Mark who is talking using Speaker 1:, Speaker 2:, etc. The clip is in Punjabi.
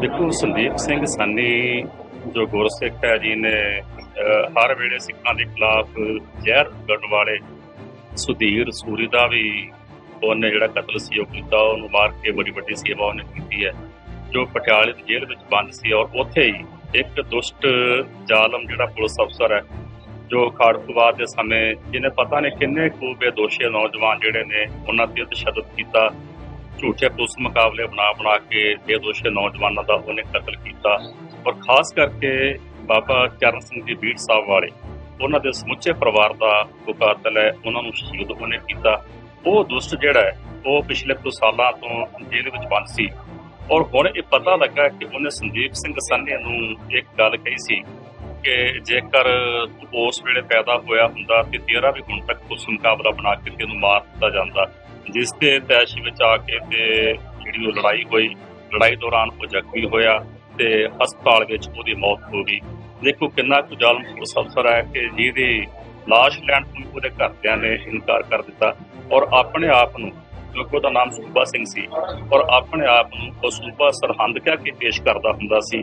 Speaker 1: ਦੇਖੋ ਸੰਦੀਪ ਸਿੰਘ ਸਾਨੀ, ਜੋ ਗੁਰਸਿੱਖ ਹੈ ਜੀ ਨੇ ਹਰ ਵੇਲੇ ਸਿੱਖਾਂ ਦੇ ਖਿਲਾਫ ਜ਼ਹਿਰ ਉਗੜਨ ਵਾਲੇ ਸੁਧੀਰ ਸੂਰੀ ਦਾ ਵੀ ਉਹਨੇ ਜਿਹੜਾ ਕਤਲ ਸੀ, ਉਹ ਕੀਤਾ, ਉਹਨੂੰ ਮਾਰ ਕੇ ਬੜੀ ਵੱਡੀ ਸੇਵਾ ਉਹਨੇ ਕੀਤੀ ਹੈ, ਜੋ ਪਟਿਆਲੇ ਦੀ ਜੇਲ੍ਹ ਵਿੱਚ ਬੰਦ ਸੀ ਔਰ ਉੱਥੇ ਹੀ ਇੱਕ ਦੁਸ਼ਟ ਜ਼ਾਲਮ ਜਿਹੜਾ ਪੁਲਿਸ ਅਫਸਰ ਹੈ, ਜੋ ਖਾੜਕੂਵਾਦ ਦੇ ਸਮੇਂ, ਜਿਹਨੇ ਪਤਾ ਨਹੀਂ ਕਿੰਨੇ ਕੁ ਬੇਦੋਸ਼ੀ ਨੌਜਵਾਨ ਜਿਹੜੇ ਨੇ, ਉਹਨਾਂ ਤੇ ਤਸ਼ੱਦਦ ਕੀਤਾ ਝੂਠੇ ਪੁਲਿਸ ਮੁਕਾਬਲੇ ਬਣਾ ਬਣਾ ਕੇ ਬੇਦੋਸ਼ੀ ਨੌਜਵਾਨਾਂ ਦਾ ਉਹਨੇ ਕਤਲ ਕੀਤਾ। ਔਰ ਖਾਸ ਕਰਕੇ ਬਾਬਾ ਚਰਨ ਸਿੰਘ ਜੀ ਬੀੜ ਸਾਹਿਬ ਵਾਲੇ, ਉਹਨਾਂ ਦੇ ਸਮੁੱਚੇ ਪਰਿਵਾਰ ਦਾ ਉਹ ਕਾਤਲ ਹੈ, ਉਹਨਾਂ ਨੂੰ ਸ਼ਹੀਦ ਉਹਨੇ ਕੀਤਾ। ਉਹ ਦੁਸ਼ਟ ਜਿਹੜਾ ਹੈ, ਉਹ ਪਿਛਲੇ ਕੁਝ ਸਾਲਾਂ ਤੋਂ ਜੇਲ੍ਹ ਵਿੱਚ ਬੰਦ ਸੀ। ਔਰ ਹੁਣ ਇਹ ਪਤਾ ਲੱਗਾ ਕਿ ਉਹਨੇ ਸੰਦੀਪ ਸਿੰਘ ਸੰਨੇ ਨੂੰ ਇੱਕ ਗੱਲ ਕਹੀ ਸੀ ਕਿ ਜੇਕਰ ਉਸ ਵੇਲੇ ਪੈਦਾ ਹੋਇਆ ਹੁੰਦਾ ਤੇ ਤੇਰਾ ਵੀ ਹੁਣ ਤੱਕ ਉਸ ਮੁਕਾਬਲਾ ਬਣਾ ਕੇ ਤੈਨੂੰ ਮਾਰ ਦਿੱਤਾ ਜਾਂਦਾ ਜਿਸ ਦੇ ਤੈਸ਼ ਵਿੱਚ ਆ ਕੇ ਤੇ ਜਿਹੜੀ ਉਹ ਲੜਾਈ ਹੋਈ, ਲੜਾਈ ਦੌਰਾਨ ਉਹ ਜ਼ਖਮੀ ਹੋਇਆ ਤੇ ਹਸਪਤਾਲ ਵਿੱਚ ਉਹਦੀ ਮੌਤ ਹੋ ਗਈ। ਦੇਖੋ ਕਿੰਨਾ ਕੁ ਜ਼ਾਲਮ ਪੁਲਿਸ ਅਫਸਰ ਹੈ ਕਿ ਜਿਹਦੀ ਲਾਸ਼ ਲੈਣ ਤੋਂ ਵੀ ਉਹਦੇ ਘਰਦਿਆਂ ਨੇ ਇਨਕਾਰ ਕਰ ਦਿੱਤਾ। ਔਰ ਆਪਣੇ ਆਪ ਨੂੰ, ਕਿਉਂਕਿ ਉਹਦਾ ਨਾਮ ਸੂਬਾ ਸਿੰਘ ਸੀ, ਔਰ ਆਪਣੇ ਆਪ ਨੂੰ ਉਹ ਸੂਬਾ ਸਰਹੰਦ ਕਹਿ ਕੇ ਪੇਸ਼ ਕਰਦਾ ਹੁੰਦਾ ਸੀ।